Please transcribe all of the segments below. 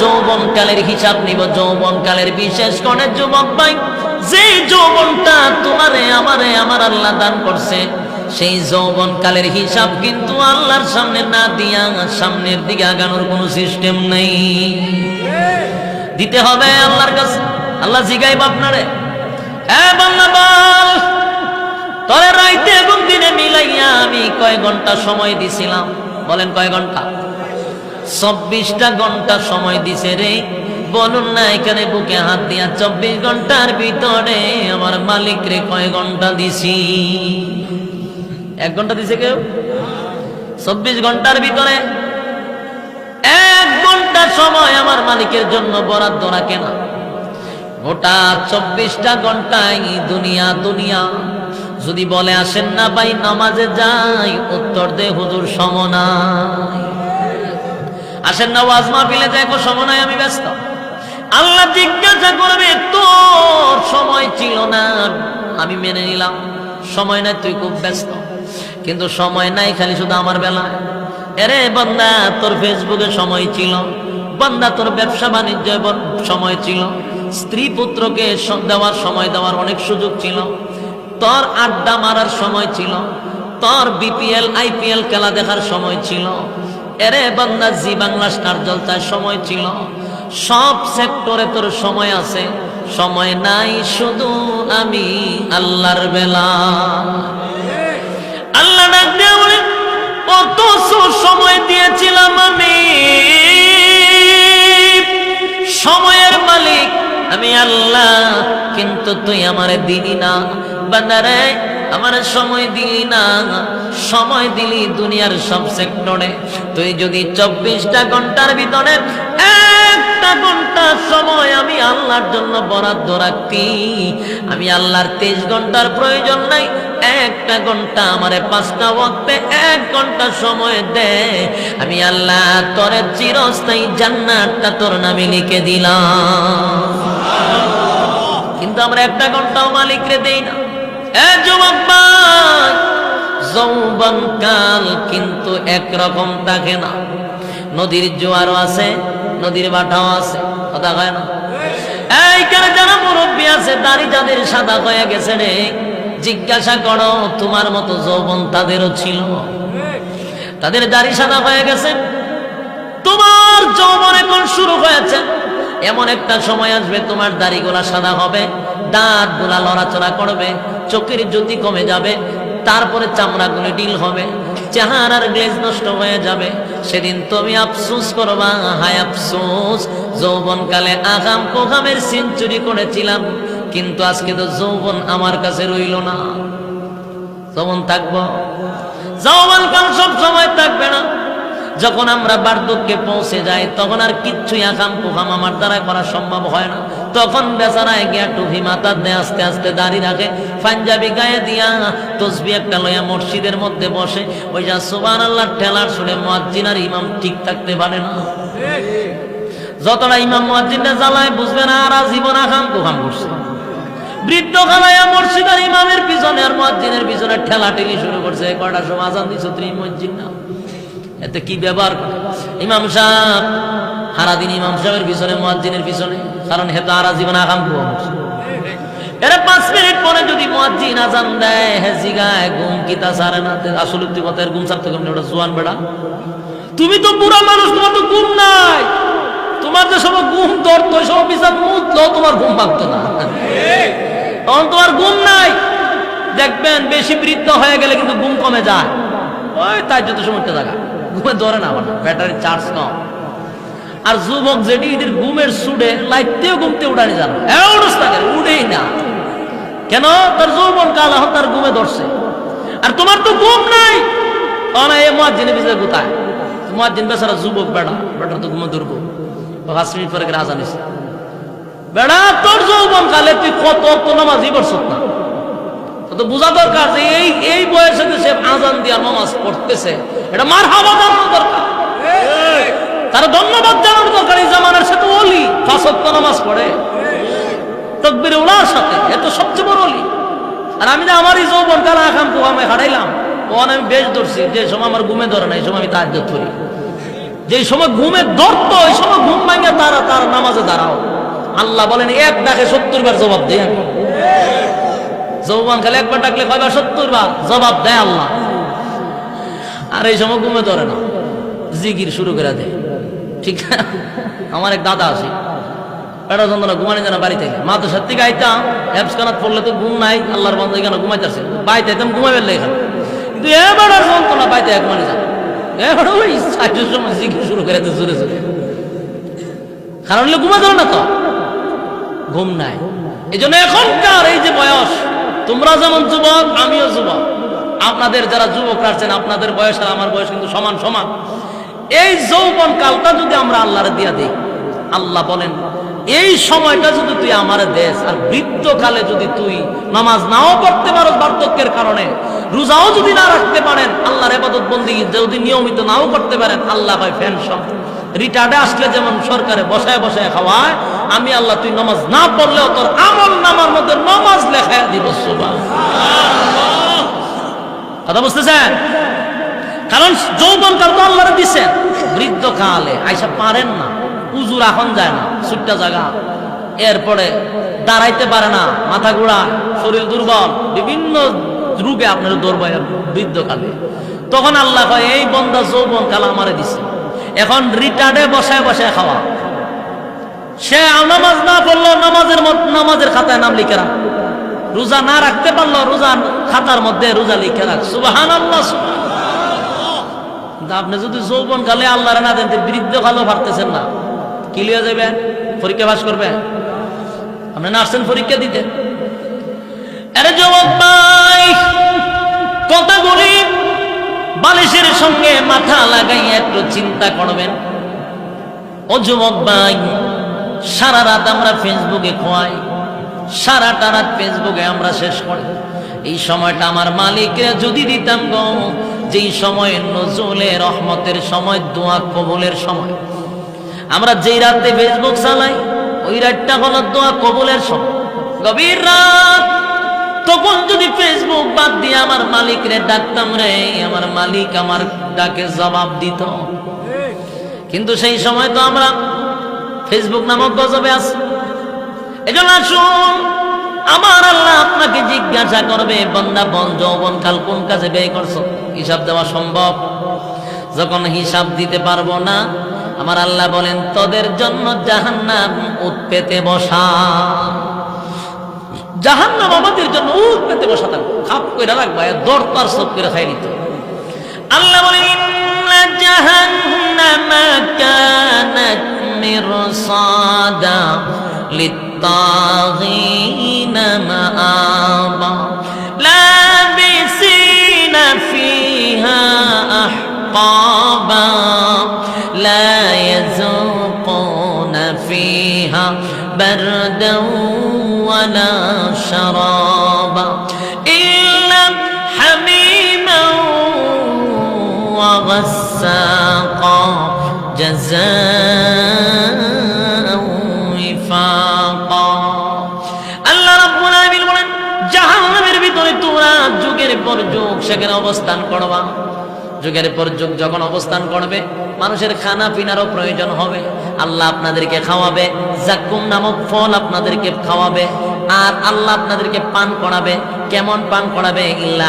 যৌবনকালের হিসাব নিব, যৌবনকালের বিশেষ করে যুবক ভাই, যে যৌবনটা তোমারে, আমারে, আমার আল্লাহ দান করছে, সেই যৌবনকালের হিসাব কিন্তু আল্লাহর সামনে না দিয়া সামনের দিকে আগানোর কোনো সিস্টেম নেই। দিতে হবে আল্লাহর কাছে। আল্লাহ জিগাইব আপনারে। হ্যাঁ বাংলা বল, তরে রাইতে এবং দিনে মিলাইয়া আমি কয় ঘণ্টা সময় দিছিলাম? বলেন কয় ঘণ্টা? চব্বিশটা ঘণ্টা সময় দিছে রে। বলুন না এখানে বুকে হাত দিয়া চব্বিশ ঘণ্টার ভিতরে আমার মালিক রে কয় ঘণ্টা দিছি? এক ঘণ্টা দিছে কেউ? চব্বিশ ঘণ্টার ভিতরে এক ঘণ্টা সময় আমার মালিকের জন্য বরাদ্দ রাখে না। গোটা চব্বিশটা ঘন্টায় দুনিয়া দুনিয়া। যদি বলে আসেন না ভাই, নামাজে যাই, উত্তর দে হুজুর সমনায়। আসেন না, ওয়াজ মাহফিলে দেখো সমনায় আমি ব্যস্ত। আল্লাহ জিজ্ঞাসা করবে, তোর সময় ছিল না? আমি মেনে নিলাম, সময় নাই, তুই খুব ব্যস্ত। কিন্তু সময় নাই, খালি শুধু আমার বেলায় এরে বন্দা, তোর ফেসবুকে সময় ছিল। বন্দা, তোর ব্যবসা বাণিজ্য সময় ছিল। স্ত্রী পুত্রকে দেওয়ার সময় দেওয়ার অনেক সুযোগ ছিল। তোর আড্ডা মারার সময় ছিল। তোর বিপিএল, আইপিএল খেলা দেখার সময় ছিল। এরে বান্দা, জি বাংলা স্টার জলসায় সময় ছিল। সব সেক্টরে তোর সময় আছে। সময় নাই শুধু আমি আল্লাহর বেলা। আল্লাহ ডাক বলে, কত সময় দিয়েছিলাম আমি? সময়ের মালিক আমি আল্লাহ, কিন্তু তুই আমারে দিলি না। বান্দারে, আমার সময় দিলি না। সময় দিলি দুনিয়ার সব সেক্টরে। তুই যদি চব্বিশটা ঘণ্টার ভিতরে একটা ঘণ্টা সময় আমি আল্লাহর জন্য বরাদ্দ রাখতি, আমি আল্লাহর তেইশ ঘণ্টার প্রয়োজন নাই। একটা ঘণ্টা আমারে পাঁচটা ওয়াক্তে এক ঘণ্টা সময় দে। আমি আল্লাহ, তোরে চিরস্থায়ী জান্নাতটা তোর নামে লিখে দিলাম। আমরা একটা ঘন্টাও মালিকরে দেই না। এ যুবক যৌবন কাল কিন্তু একরকম থাকে না। নদীর জোয়ারও আছে, নদীর বাটাও আছে, কথা কয় না? এইখানে যারা মুরব্বী আছে, দাড়ি যাদের সাদা হয়ে গেছে রে, জিজ্ঞাসা করো, তোমার মতো যৌবন তাদেরও ছিল? তাদের দাড়ি সাদা হয়ে গেছে। তোমার যৌবন এখন শুরু হয়েছে। এমন একটা সময় আসবে, তোমার দাড়িগুলা সাদা হবে। দাঁতগুলা লড়াচড়া করবে, চোখের জ্যোতি কমে যাবে, তারপরে চামড়াগুলি ডিল হবে, চেহারার গ্লেজ নষ্ট হয়ে যাবে। সেদিন তুমি আফসোস করবা, হায় আফসোস, যৌবনকালে আগাম কোগামের সেঞ্চুরি করেছিলাম, কিন্তু আজকে তো যৌবন আমার কাছে রইল না। যৌবন থাকব? যৌবন কাল সব সময় থাকবে না। যখন আমরা বার্ধক্যে পৌঁছে যাই, তখন আর কিচ্ছুই আকাম কুকাম আমার দ্বারা করা সম্ভব হয় না। তখন বেচারায় গিয়া টুপি মাথার দিয়ে আস্তে আস্তে দাঁড়িয়ে রাখে, পাঞ্জাবি গায়ে দিয়া তসবি একটা লইয়া মসজিদের মধ্যে বসে। ওই যা সুবান আল্লাহ ঠেলার শুনে মুয়াজ্জিন আর ইমাম ঠিক থাকতে পারে না। যতটা ইমাম মুয়াজ্জিনটা জ্বালায়, বুঝবে না আর জীবন আকাম কুকাম করছে। বৃদ্ধ খালাইয়া মসজিদ আর ইমামের পিছনে আর মুয়াজ্জিনের পিছনে ঠেলা ঠেলি শুরু করছে। কয়টার সময় আজান দিছ তুমি মসজিদ না এতে কি ব্যবহার করে? ইমাম সাহেব, সারাদিন ইমাম সাহেবের পিছনে, মুয়াজ্জিনের পিছনে, কারণ হেতু আর জীবন এরা পাঁচ মিনিট যদি কিতা সারে না? বেড়া। তুমি তো মানুষ, তোমার তো নাই। তোমার যে সব তোমার ভাঙতো না। তোমার নাই। দেখবেন, বেশি বৃদ্ধ হয়ে গেলে কিন্তু ঘুম কমে যায়। ওই তাই যত সময় জায়গা ঘুমে ধরে না আমার ব্যাটারি চার্জ কম আর যুবক যেটি এদের ঘুমের সুডে লাইতেও ঘুমতে অবস্থা কেন? উঠেই না। কেন? তার যৌবন কাল এখন তার ঘুমে ধরছে। আর তোমার তো ঘুম নাই। তখন এ মহাজিনের ভিতরে কোথায়? মহাজিন বেচারা যুবক বেড়া বেটার তো ঘুমে ধরবো। পাঁচ মিনিট পরে রাজা নিছে বেড়া, তোর যৌবন কালে তুই কত নামাজই পড়ছ না। তো তো বোঝা দরকার যে এই এই বয়সে যে সে আজান দিয়া নামাজ পড়তেছে, এটা মার হাওয়া জানানো দরকার। তার ধন্যবাদ জানানো দরকার, এই জামানার সাথে অলি ফাঁসত্ব নামাজ পড়ে। তকবির ওলার সাথে, এ তো সবচেয়ে বড় অলি আর আমি যে আমার এই যৌবন কালা আখাম আমি হারাইলাম। তখন আমি বেশ ধরছি, যে সময় আমার ঘুমে ধরে না এই সময় আমি তাহাজ ধরি যে সময় ঘুমে ধরতো, ওই সময় ঘুম ভাঙে তারা তার নামাজে দাঁড়াও। আল্লাহ বলেন, এক ডাকে সত্তর বার জবাব দেয় আমি। যৌবান খালি একবার ডাকলে কয়বার সত্তর বার? জবাব দেয় আল্লাহ। আর এই সময় ঘুমে ধরে না। জিগির শুরু করে দেয়। ঠিক আমার এক দাদা আছে। পেটা যন্ত্রণা ঘুমানি জানা বাড়িতে মা তো সত্যি গাইতাম অ্যাপস কানাত পড়লে তো ঘুম নাই, আল্লাহর বন্ধ এখানে ঘুমাইতেছে? বাড়িতে একদম ঘুমাই ফেললে এখানে। কিন্তু এবার যন্ত্রণা বাড়িতে এক মানে যায় এবার ওই সাইজের সময় জিগির শুরু করে দেয় জোরে জোরে। কারণ ঘুমা ধরো না তো। ঘুম নাই। এই জন্য এখনকার এই যে বয়স তোমরা যেমন যুবক, আমিও যুবক। আপনাদের যারা যুবক আছেন আপনাদের বয়স আর আমার বয়স কিন্তু সমান সমান। এই যৌবন কালটা যদি আমরা আল্লাহরে দিয়া দিই, আল্লাহ বলেন, এই সময়টা যদি তুই আমার দেশ আর বৃদ্ধকালে যদি তুই নামাজ নাও পড়তে পারো বার্ধক্যের কারণে, রোজাও যদি না রাখতে পারেন, আল্লাহর এবাদত বন্দী যদি নিয়মিত নাও করতে পারেন, আল্লাহ হয় ফ্যানশন রিটার্ডে আসলে যেমন সরকারে বসায় বসায় খাওয়ায়, আমি আল্লাহ তুই নামাজ না পড়লেও তোর আমল নামার মধ্যে নামাজ লেখায় দিব কথা বুঝতেছেন? কারণ যৌবন কাল তো আল্লাহরে দিচ্ছেন বৃদ্ধ কালে আইসা পারেন না উজুর এখন যায় না ছুট্টা জায়গা এরপরে দাঁড়াইতে পারে না, মাথা ঘোরা শরীর দুর্বল। বিভিন্ন রূপে আপনার দৌড়বায় বৃদ্ধ কালে। তখন আল্লাহ কয়, এই বন্দা যৌবন কাল আমারে দিছে। এখন রিটার্ডে বসায় বসায় খাওয়া। সে নামাজ না পড়ল নামাজের নামাজের খাতায় নাম লিখে রাখ। রোজা না রাখতে পারল রোজা খাতার মধ্যে রোজা লিখে রাখ। সুবাহান আল্লাহ আপনি যদি যৌবন কালে আল্লাহ না দেন বৃদ্ধ কালো পারতেছেন না। কি লিয়ে পরীক্ষা পাস করবেন আপনি নার্সেন পরীক্ষা দিতে। আরে যুবক ভাই কথাগুলি বালিশের সঙ্গে মাথা লাগাই একটু চিন্তা করবেন। ও যুবক ভাই, সারা রাত আমরা ফেসবুকে খোয়াই, সারাটা রাত ফেসবুকে আমরা শেষ করি। এই সময়টা আমার মালিকরা যদি দিতাম গো, যেই সময় নজরুলের রহমতের সময়, দোয়া কবুলের সময়। আমরা যেই রাতে ফেসবুক চালাই, ওই রাতটা হলো দোয়া কবুলের সময়। গভীর রাত মালিক রে ডাকতাম রে, আমার মালিক আমার ডাকে জবাব দিত। কিন্তু সেই সময় তো আমরা ফেসবুক নামক গজবে আছি। এজন্য আসুন, আমার আল্লাহ আপনাকে জিজ্ঞাসা করবে, বন্দা, বন, যৌবন কাল কোন কাজে ব্যয় করছ? হিসাব দেওয়া সম্ভব? যখন হিসাব দিতে পারব না, আমার আল্লাহ বলেন, তোদের জন্য জাহান্নাম উৎপেতে বসা। জাহান্নাম আমাদের জন্য উৎপেতে বসা থাকবে খাপ করে রাখবা দরকার সব করে খাই নিত আল্লাহ বলেন ইন্না জাহান্নামা কানাত মিরসাদা للطاغين مآبا لابسين فيها أحقابا لا يذوقون فيها بردا ولا شرابا إلا حميما وغساقا جزاء وفاقا আল্লাহ রাব্বুল আলামিন বলেন জাহান্নামের ভিতরে তোমরা যুগের পর যুগ সেখানে অবস্থান করবা যুগের পর যুগ যখন অবস্থান করবে মানুষের খানা পিনারও প্রয়োজন হবে আল্লাহ আপনাদেরকে খাওয়াবে জাকুম নামক ফল আপনাদেরকে খাওয়াবে আর আল্লাহ আপনাদেরকে পান করাবে। কেমন পান করাবে? ইল্লা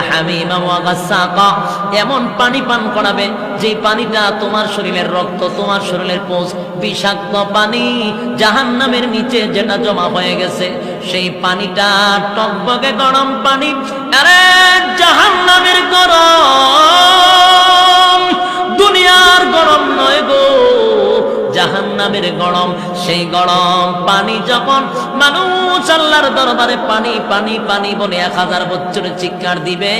এমন পানি পান করাবে যে পানিটা তোমার শরীরের রক্ত, তোমার শরীরের কোষ, বিষাক্ত পানি জাহান্নামের নিচে যেটা জমা হয়ে গেছে, সেই পানিটা টকবকে গরম পানি, আরে জাহান্নামের গরম, দুনিয়ার গরম নয় গো। জাহান্নামের গরম, সেই গরম পানি যখন মানুষ আল্লাহর দরবারে পানি পানি পানি বলে এক হাজার বছর চিৎকার দিবে,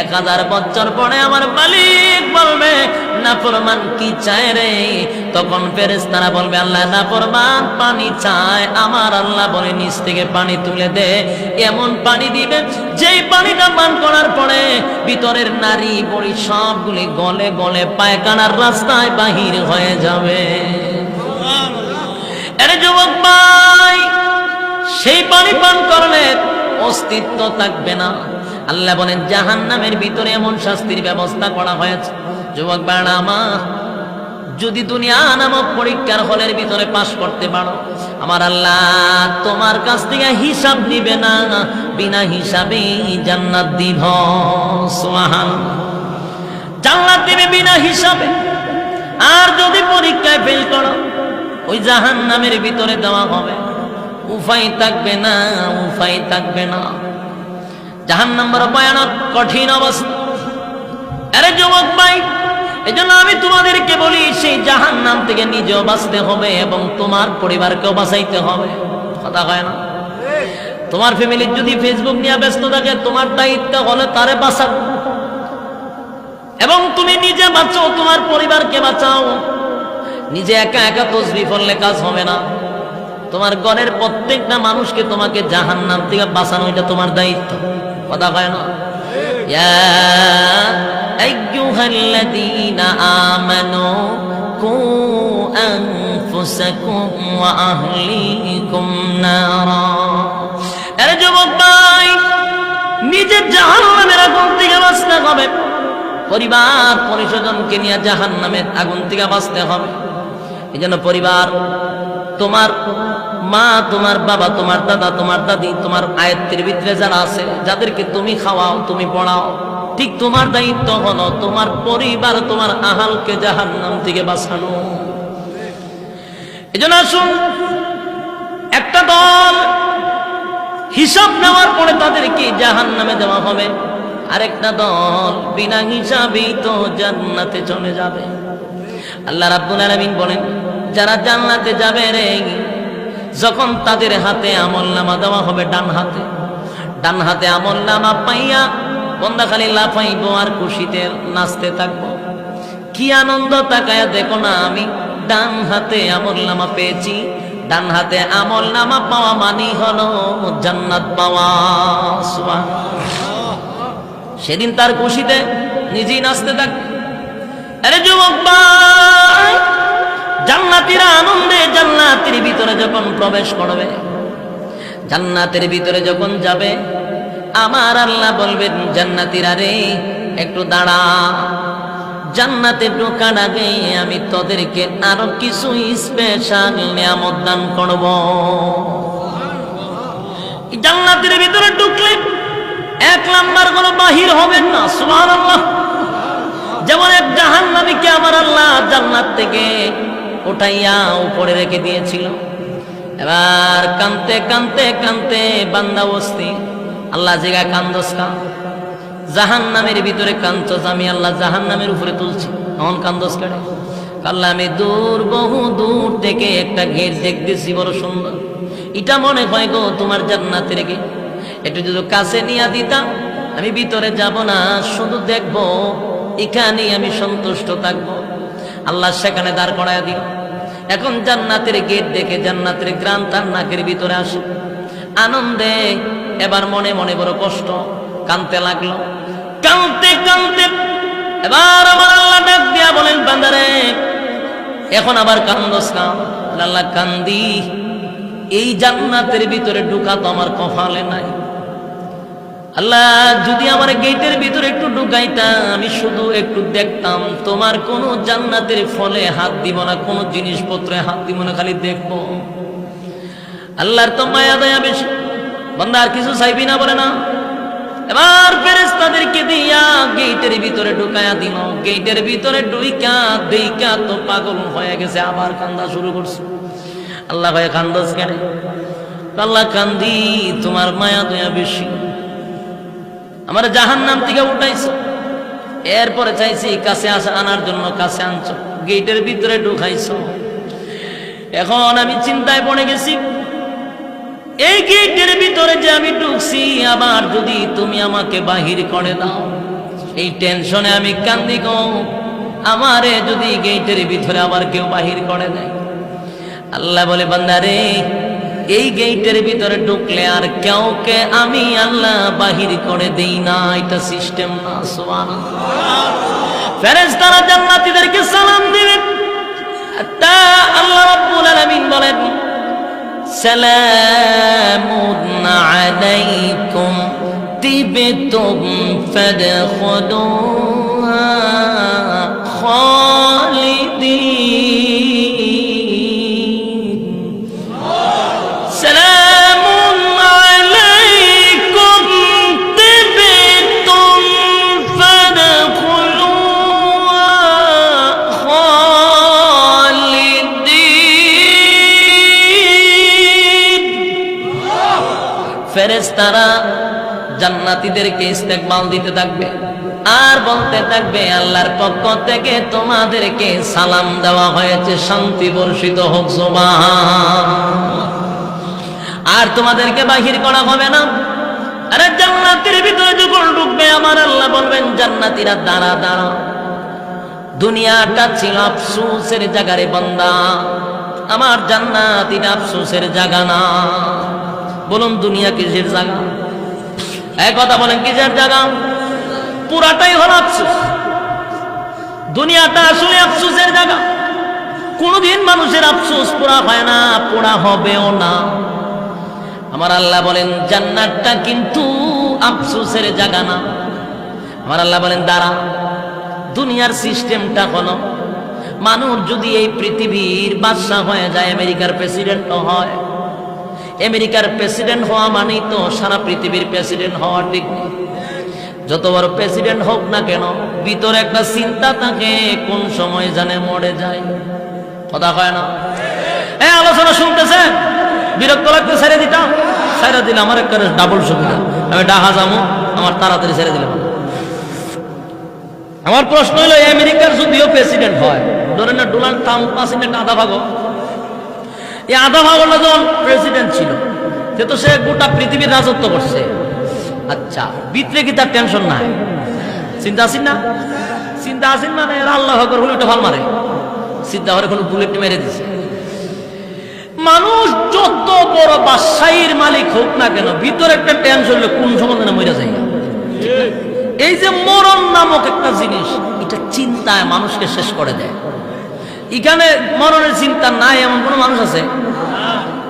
এক হাজার বছর পরে আমার মালিক বলবে না প্রমাণ কি চায় রে? তখন ফেরেশতারা বলবে, আল্লাহ না প্রমাণ পানি চায়। আমার আল্লাহ বলে, নিচ থেকে পানি তুলে দে। এমন পানি দিবে, যেই পানিটা পান করার পরে ভিতরের নারী বড়ি সবগুলি গলে গলে পায়খানার রাস্তায় বাহির হয়ে যাবে। আরে যুবক ভাই, সেই পানি পান করলে অস্তিত্ব থাকবে না। আল্লাহ বলেন জাহান নামের ভিতরে এমন শাস্তির ব্যবস্থা করা হয়েছে। যুবক বাড়ামা যদি দুনিয়া নামক পরীক্ষার হলের ভিতরে পাশ করতে পারো, আমার আল্লাহ তোমার কাছ থেকে হিসাব নিবে না, বিনা হিসাবে জান্নাত দিব। সুবহান। জান্নাত দিবে বিনা হিসাবে। আর যদি পরীক্ষায় ফেল করো ওই জাহান নামের ভিতরে দেওয়া হবে। উফাই থাকবে না, উফাই থাকবে না। জাহান নাম্বার ভয়ানক, কঠিন অবস্থা। আরে যুবক ভাই জন্য আমি তোমাদেরকে বলি, সেই জাহান নাম থেকে নিজেও বাঁচতে হবে এবং তোমার পরিবারকেও বাঁচাইতে হবে। কথা হয় না? তোমার ফ্যামিলির যদি ফেসবুক নিয়ে ব্যস্ত থাকে, তোমার দায়িত্ব হলে তারে বাঁচাও এবং তুমি নিজে বাঁচাও তোমার পরিবারকে বাঁচাও। নিজে একা একা তসবি পড়লে কাজ হবে না। তোমার গড়ের প্রত্যেকটা মানুষকে তোমাকে জাহান নাম থেকে বাঁচানো এটা তোমার দায়িত্ব। কথা হয় না? কু আরে যুবক নিজের জাহান্নামের আগুন থেকে বাঁচতে হবে। পরিবার পরিশোধনকে নিয়ে জাহান্নামের আগুন থেকে বাঁচতে হবে। এই জন্য পরিবার, তোমার মা, তোমার বাবা, তোমার দাদা, তোমার দাদি, তোমার আয়ত্তের ভিতরে যারা আছে, যাদেরকে তুমি খাওয়াও, তুমি পড়াও, ঠিক তোমার দায়িত্ব হলো তোমার পরিবার, তোমার আহালকে জাহান্নাম থেকে বাঁচানো। এই জন্য আসুন, একটা দল হিসাব নেওয়ার পরে তাদেরকে জাহান নামে দেওয়া হবে। আরেকটা দল বিনা হিসাবেই তো জান্নাতে চলে যাবে। আল্লাহ রাব্বুল আলামিন বলেন, যারা জান্নাতে যাবে রে, যখন তাদের হাতে আমল নামা দেওয়া হবে ডান হাতে ডান হাতে আমল নামা পাইয়া বন্দা খালি লাফাইবো আর খুশিতে নাচতে থাকব। কি আনন্দ তাকায়া দেখো না আমি, ডান হাতে আমল নামা পেয়েছি, ডান হাতে আমল নামা পাওয়া মানি হলো জান্নাত পাওয়া সেদিন তার খুশিতে নিজেই নাচতে থাকবে আরে যুবক ভাই, জান্নাতিরা আনন্দে জান্নাতের ভিতরে যখন প্রবেশ করবে, জান্নাতের ভিতরে যখন যাবে, আমার আল্লাহ বলবেন, জান্নাতিরা রে, একটু দাঁড়া। জান্নাতে ঢোকার আগে আমি তোদেরকে আরও কিছু স্পেশাল নিয়ামত দান করব। জান্নাতের ভিতরে ঢুকলে এক নাম্বার কোনো বাহির হবেন না, সুবহানাল্লাহ। যেমন এক জাহান নামীকে আমার আল্লাহ জান্নাত থেকে উঠাইয়া উপরে রেখে দিয়েছিল। এবার কানতে কানতে কানতে বান্দা বস্তি, আল্লাহ জায়গা কান্দস কান জাহান নামের ভিতরে কান্দস, আমি আল্লাহ জাহান নামের উপরে তুলছি। এমন কান্দস কেড়ে আল্লাহ, আমি দূর, বহু দূর থেকে একটা গেট দেখতেছি, বড় সুন্দর। এটা মনে হয় গো তোমার জান্নাতের গেট। একটু যদি কাছে নিয়ে দিতাম, আমি ভিতরে যাব না, শুধু দেখব এখানেই আমি সন্তুষ্ট থাকব। আল্লাহ সেখানে দাঁড় করায় দিল। এখন জান্নাতের গেট দেখে জান্নাতের গ্রাম তার নাকের ভিতরে আসে। আনন্দে এবার মনে মনে বড় কষ্ট, কানতে লাগল। কানতে কানতে এবার আমার আল্লাহ ডাক দিয়া বলেন, বান্দারে, এখন আবার কান্দস আল্লাহ কান্দি, এই জান্নাতের ভিতরে ঢুকা তো আমার কফালে নাই। আল্লাহ, যদি আমার গেটের ভিতরে একটু ঢুকাইতাম আমি শুধু একটু দেখতাম। তোমার কোন জান্নাতের ফলে হাত দিব না, কোন জিনিসপত্রে হাত দিব না, খালি দেখব। আল্লাহর তো মায়া, দয়া বেশি। বন্ধা আর কিছু চাইবি না, বলে না। এবার ফেরেস তাদেরকে দিয়া গেটের ভিতরে ঢুকায়া দিল। গেটের ভিতরে ঢুইকা, দেইকা তো পাগল হয়ে গেছে, আবার কান্দা শুরু করছে। আল্লাহ হয়ে কান্দাস কেন আল্লাহ কান্দি, তোমার মায়া, দয়া বেশি। আমার জাহান নাম থেকে উঠাইছো। এরপরে চাইছি, কাছে আসা, আনার জন্য কাছে আনছো। গেটের ভিতরে ঢুকাইছো। এখন আমি চিন্তায় পড়ে গেছি, এই গেটের ভিতরে যে আমি ঢুকছি, আবার যদি তুমি আমাকে বাহির করে দাও, এই টেনশনে আমি কান্দি গো আমারে যদি গেটের ভিতরে আবার কেউ বাহির করে দেয়। আল্লাহ বলে, বান্দারে এই গেটের ভিতরে ঢুকলে আর কাউকে আমি আল্লাহ বাহির করে দেই না, এটা সিস্টেম না ফেরেশতারা জান্নাতীদেরকে সালাম দিবেন তা আল্লাহ রাব্বুল আলামিন বলেন, সালামুন আলাইকুম, তিবতুম ফাদখুলুহা। ফেরেশতারা জান্নাতীদেরকে ইস্তেকবাল দিতে থাকবে। আর বলতে থাকবে, আল্লাহর পক্ষ থেকে তোমাদেরকে সালাম দেওয়া হয়েছে, শান্তি বর্ষিত হোক আর তোমাদেরকে বাহির করা হবে না। আরে জান্নাতের ভিতরে যখন ঢুকবে, আমার আল্লাহ বলবেন, জান্নাতীরা দাঁড়া দাঁড়া। দুনিয়াটা ছিল আফসুসের জায়গারে বন্দা। আমার জান্নাতির আফসুসের জায়গা না। বলুন দুনিয়া কিসের জায়গা? এক কথা বলেন কিসের জায়গা? পুরাটাই হলো আফসুস। দুনিয়াটা আসলে আফসুসের জায়গা। কোনোদিন মানুষের আফসোস পুরা হয় না, পুরা হবেও না। আমার আল্লাহ বলেন, জান্নাতটা কিন্তু আফসুসের জায়গা না। আমার আল্লাহ বলেন, দাঁড়া, দুনিয়ার সিস্টেমটা হলো, মানুষ যদি এই পৃথিবীর বাদশাহ হয়ে যায়, আমেরিকার প্রেসিডেন্টও হয় আমেরিকার প্রেসিডেন্ট হওয়া মানেই তো সারা পৃথিবীর প্রেসিডেন্ট হওয়ার ঠিক। যত বড় প্রেসিডেন্ট হোক না কেন, ভিতরে একটা চিন্তা থাকে, কোন সময় জানে মরে যায়। কথা হয় না? হ্যাঁ আলোচনা শুনতেছেন? বিরক্ত লাগতে ছেড়ে দিতাম। ছেড়ে দিলে আমার একটা ডাবল সুবিধা। আমি ডাহা যাব, আমার তাড়াতাড়ি ছেড়ে দিলাম আমার প্রশ্ন হলো আমেরিকার যদিও প্রেসিডেন্ট হয়, ধরেন না ডোনাল্ড ট্রাম্প একটা আধা ভাগ এই হলো যখন প্রেসিডেন্ট ছিল। সে তো সে গোটা পৃথিবীর রাজত্ব করছে। আচ্ছা ভিতরে কি তার টেনশন নাই? চিন্তা আসেন না? চিন্তা আসেন মানে এরা আল্লাহ হকর হলে ওটা ভালো মারে। চিন্তা করে কোনো বুলেট মেরে দিছে। মানুষ যত বড় বাদশাহীর মালিক হোক না কেন, ভিতরে একটা টেনশন হলে কোন সময় না মরে যায় এই যে মরণ নামক একটা জিনিস, এটা চিন্তায় মানুষকে শেষ করে দেয়। এখানে মরণের চিন্তা নাই, এমন কোন মানুষ আছে?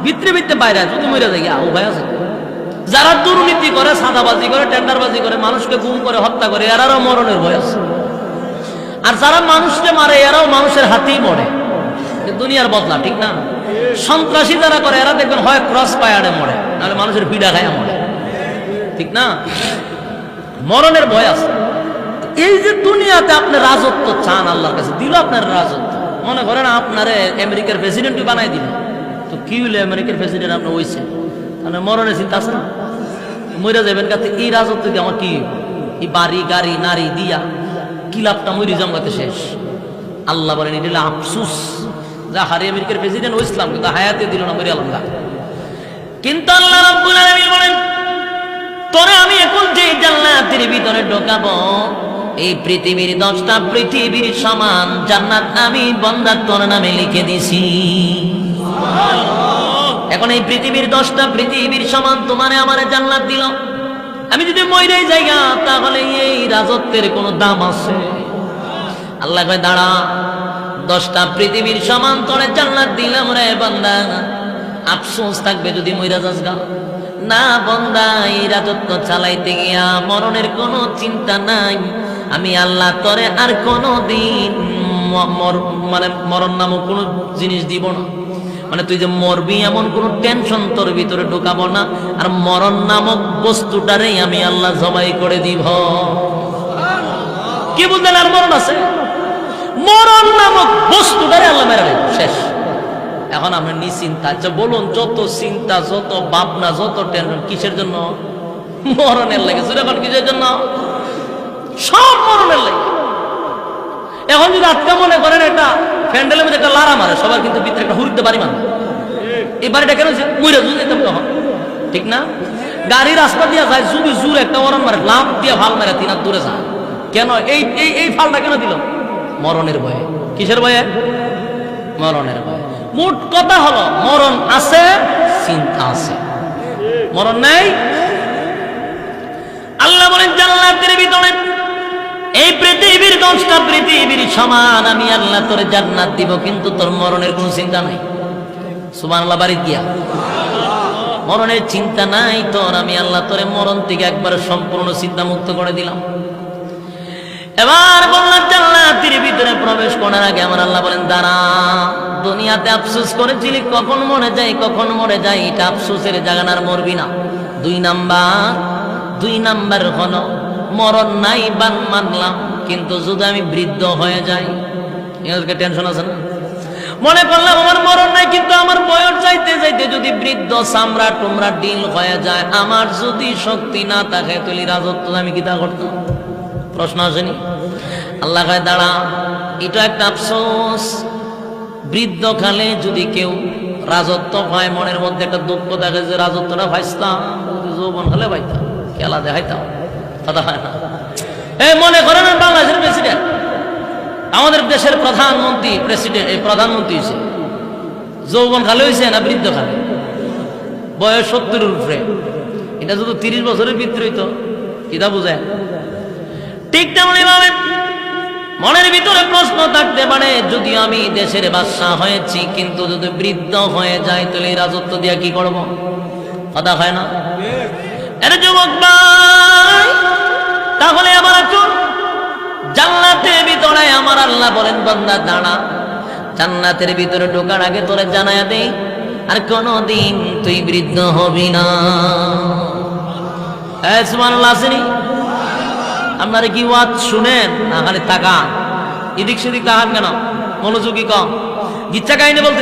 ভিতরে ভিতরে বাইরে যদি মরে যায় ও ভাই আছে। যারা দুর্নীতি করে, সাদাবাজি করে, টেন্ডারবাজি করে, মানুষকে গুম করে, হত্যা করে, এরারও মরণের ভয় আছে। আর যারা মানুষকে মারে, এরাও মানুষের হাতেই মরে। দুনিয়ার বদলা, ঠিক না? সন্ত্রাসী যারা করে, এরা দেখবেন হয় ক্রস পায়ারে মরে, নাহলে মানুষের পিডা খায় মরে। ঠিক না? মরণের ভয় আছে। এই যে দুনিয়াতে আপনি রাজত্ব চান আল্লাহর কাছে, দিল আপনার রাজত্ব। মনে করেন আপনারে আমেরিকার প্রেসিডেন্টই বানাই দিল। তো কি হইলে আমেরিকার প্রেসিডেন্ট আপনি হইছেন মানে মরণের চিন্তা আছে না? মরে যাবেন কাছে এই রাজত্ব কি আমার কি? এই বাড়ি, গাড়ি, নারী, দিয়া কি লাভটা মরি জমগাতে শেষ। আল্লাহ বলেন, এটা আফসুস। যা হারি আমেরিকার প্রেসিডেন্ট ইসলাম কিন্তু হায়াতে দিল না মরি আল্লাহ কিন্তু আল্লাহ রাব্বুল আলামিন বলেন, তোরে আমি এখন যে জান্নাতের ভিতরে ঢোকাবো এই পৃথিবীর দশটা পৃথিবীর সমান। জান্নাত আমি বন্দার তোর নামে লিখে দিছি। এখন এই পৃথিবীর দশটা পৃথিবীর সমান তোমারে আমারে জান্নাত দিল। আমি যদি মইরাই জায়গা তাহলে এই রাজত্বের কোনো দাম আছে। আল্লাহ কয়, দাঁড়া, দশটা পৃথিবীর সমান তোরে জান্নাত দিলাম রে বান্দা। আফসোস থাকবে যদি মইরা যাস গা। না বন্দা, এই রাজত্ব চালাইতে গিয়া মরণের কোনো চিন্তা নাই। আমি আল্লাহ তরে আর কোনো দিন মানে মরণ নামক কোনো জিনিস দিব না। মানে তুই যে মরবি এমন কোনো টেনশন তোর ভিতরে ঢুকাবো না, আর মরণ নামক বস্তুটারেই আমি আল্লাহ জবাই করে দিব। কি বুঝলেন আর মরণ আছে? মরণ নামক বস্তুটারে আল্লাহ মেরে দেব শেষ। এখন আপনি নিশ্চিন্তা আচ্ছা বলুন, যত চিন্তা, যত ভাবনা, যত টেনশন কিসের জন্য? মরণের লাগে এখন কিসের জন্য? সব মরণের লাগে। এখন যদি আজকে মনে করেন এটা প্যান্ডেলের মধ্যে একটা লারা মারে সবার কিন্তু ভিতরে একটা হুরিতে বাড়ি মানে এই বাড়িটা কেন যেতাম তখন। ঠিক না? গাড়ি রাস্তা দিয়ে যায়, যদি জুর একটা মরণ মারে লাভ দিয়ে ভালো মারে তিন হাত দূরে যায়। কেন? এই এই এই ফালটা কেন দিল? মরণের ভয়ে। কিসের ভয়ে? মরণের ভয়ে। মোট কথা হলো, মরণ আছে, চিন্তা আছে। মরণ নেই? আল্লাহ বলেন, জান্নাতের ভিতরে এই পৃথিবীর দশটা পৃথিবীর সমান, আমি আল্লাহ তোর জান্নাত দিব, কিন্তু তোর মরণের কোনো চিন্তা নাই। সুমান আল্লাহ গিয়া। মরণের চিন্তা নাই তোর, আমি আল্লাহ তোরে মরণ থেকে একবার সম্পূর্ণ চিন্তা মুক্ত করে দিলাম। এবার বললাম, জান্নাতের ভিতরে প্রবেশ করার আগে আমার আল্লাহ বলেন, দাঁড়া, দুনিয়াতে আফসোস করেছিলি, কখন মরে যাই, কখন মরে যাই, এটা আফসোসের জাগানার মরবি না। দুই নাম্বার দুই নাম্বার হলো মরণ নাই, বান মানলাম। কিন্তু যদি আমি বৃদ্ধ হয়ে যাই, এদেরকে টেনশন আছে না? মনে করলাম আমার মরণ নাই, কিন্তু আমার বয়স যাইতে যাইতে যদি বৃদ্ধ সামরা টুমরা ডিল হয়ে যায়, আমার যদি শক্তি না থাকে তুলি রাজত্ব আমি কি তা করতাম? প্রশ্ন আসেনি? আল্লাহ কয়, দাঁড়া, এটা একটা আফসোস। বৃদ্ধ কালে যদি কেউ রাজত্ব পায় মনের মধ্যে একটা দুঃখ দেখে যে রাজত্বটা ভাইসতাম যৌবন হলে ভাইতাম খেলা দেখাইতাম। কথা হয় না মনে করেন বাংলাদেশের প্রেসিডেন্ট আমাদের দেশের প্রধানমন্ত্রী প্রেসিডেন্ট এই প্রধানমন্ত্রী হয়েছে যৌবন খালে হয়েছে না বৃদ্ধ খালে? বয়স সত্তরের উপরে। এটা শুধু তিরিশ বছরের ভিতরে হইতো। কিতা বুঝায় ঠিক তেমনি ভাবে মনের ভিতরে প্রশ্ন থাকতে পারে, যদি আমি দেশের বাদশাহ হয়েছি, কিন্তু যদি বৃদ্ধ হয়ে যায়, তাহলে রাজত্ব দিয়া কি করব? কথা হয় না? এর যুবক ভাই, তাহলে আমার জান্নাতের ভিতরে আমার আল্লাহ বলেন বান্দা দাঁড়া। জান্নাতের ভিতরে ঢোকার আগে তোরে জানায়া দেই আর কোনদিন তুই বৃদ্ধ হবি না। আপনারা কি ওয়াজ শুনেন? না খালি তাকান। এদিক সেদিক তাকান কেন? মনোযোগী কম। গিচ্ছা কাহিনী বলতে